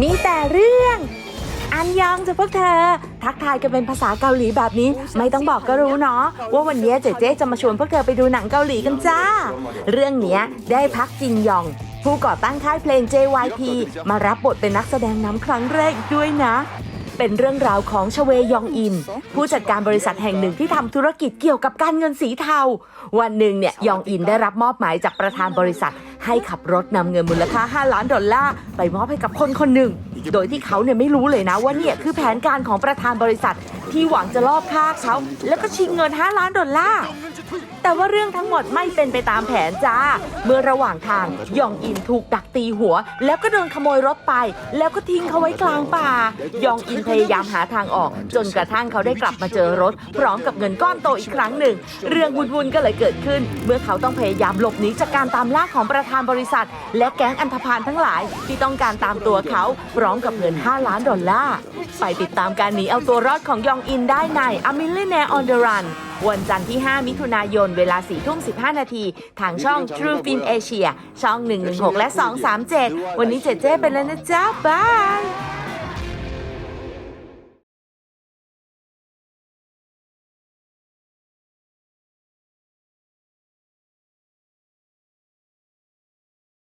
มีแต่เรื่อง อันยองจะพวกเธอ ทักทายกันเป็นภาษาเกาหลีแบบนี้ ไม่ต้องบอกก็รู้เนาะว่าวันนี้เจ๊เจ๊จะมาชวนพวกเธอไปดูหนังเกาหลีกันจ้า เรื่องเนี้ยได้พักจินยอง ผู้ก่อตั้งค่ายเพลง JYP มารับบทเป็นนักแสดงนำครั้งแรกอีกด้วยนะเป็นเรื่องราวของชเวยองอิน ผู้จัดการบริษัทแห่งหนึ่งที่ทำธุรกิจเกี่ยวกับการเงินสีเทา วันหนึ่งเนี่ยยองอินได้รับมอบหมายจากประธานบริษัท ให้ขับรถนำเงินมูลค่า 5 ล้านดอลลาร์ไปมอบให้กับคนคนหนึ่ง โดยที่เขาเนี่ยไม่รู้เลยนะว่าเนี่ยคือแผนการของประธานบริษัทที่หวังจะลอบฆ่าเขาแล้วก็ชิงเงิน 5 ล้านดอลลาร์แต่ว่าเรื่องทั้งหมดไม่เป็นไปตามแผนจ้า เมื่อระหว่างทางยองอินถูกดักตีหัว แล้วก็โดนขโมยรถไป แล้วก็ทิ้งเขาไว้กลางป่ายองอินพยายามหาทางออก จนกระทั่งเขาได้กลับมาเจอรถ พร้อมกับเงินก้อนโตอีกครั้งหนึ่ง เรื่องวุ่นๆก็เลยเกิดขึ้น เมื่อเขาต้องพยายามหลบหนีจากการตามล่าของประธานบริษัท และแก๊งอันธพาลทั้งหลาย ที่ต้องการตามตัวเขาพร้อมกับเงิน 5 ล้านดอลลาร์ไปติดตามการหนีเอาตัวรอดของยองอินได้ใน A Millionaire on the Run วันจันทร์ที่ 5 มิถุนายน เวลา4ทุ่ม 15 นาที ทางช่อง True Film Asia ช่อง 116 และ 237 วันนี้เจเจไปแล้วนะจ๊ะบาย